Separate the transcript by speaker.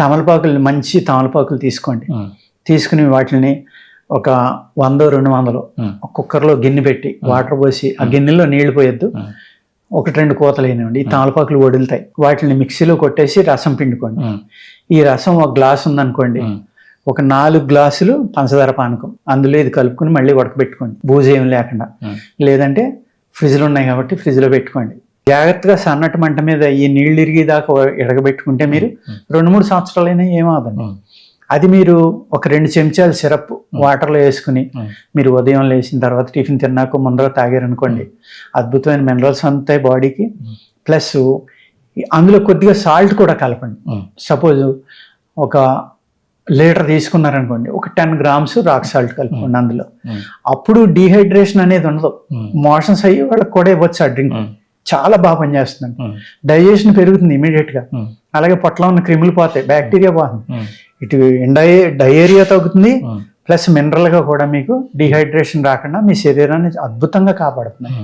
Speaker 1: తమలపాకులు మంచి తమలపాకులు తీసుకోండి. తీసుకుని వాటిని ఒక వందో రెండు వందలు కుక్కర్లో గిన్నె పెట్టి వాటర్ పోసి ఆ గిన్నెలో నీళ్ళు పోయొద్దు. ఒకటి రెండు కోతలు అయినండి ఈ తమలపాకులు వదులుతాయి. వాటిని మిక్సీలో కొట్టేసి రసం పిండుకోండి. ఈ రసం ఒక గ్లాస్ ఉందనుకోండి. ఒక నాలుగు గ్లాసులు పంచదార పానకం. అందులో ఇది కలుపుకుని మళ్ళీ ఉడకబెట్టుకోండి. బూజు ఏం లేకుండా లేదంటే ఫ్రిడ్జ్లో ఉన్నాయి కాబట్టి ఫ్రిడ్జ్లో పెట్టుకోండి. జాగ్రత్తగా సన్నటి మంట మీద ఈ నీళ్ళు ఇరిగి దాకా ఎడగబెట్టుకుంటే మీరు రెండు మూడు సంవత్సరాలైనా
Speaker 2: ఉమ్,
Speaker 1: అది మీరు ఒక రెండు చెంచాలు సిరప్ వాటర్లో వేసుకుని మీరు ఉదయం లేచిన తర్వాత టిఫిన్ తిన్నాక ముందర తాగారనుకోండి అద్భుతమైన మినరల్స్ అందుతాయి బాడీకి. ప్లస్ అందులో కొద్దిగా సాల్ట్ కూడా కలపండి. సపోజ్ ఒక లీటర్ తీసుకున్నారనుకోండి ఒక టెన్ గ్రామ్స్ రాక్ సాల్ట్ కలుపుకోండి అందులో. అప్పుడు డీహైడ్రేషన్ అనేది ఉండదు. మోషన్స్ అయ్యి వాళ్ళకి కూడా ఇవ్వచ్చు ఆ డ్రింక్. చాలా బాగా పనిచేస్తుంది డైజెషన్ పెరుగుతుంది
Speaker 2: ఇమీడియట్గా.
Speaker 1: అలాగే పొట్టలో ఉన్న క్రిములు పోతాయి బ్యాక్టీరియా పోతుంది. ఇటు డై డయేరియా తగ్గుతుంది. ప్లస్ మినరల్గా కూడా మీకు డిహైడ్రేషన్ రాకుండా మీ శరీరాన్ని అద్భుతంగా కాపాడుతుంది.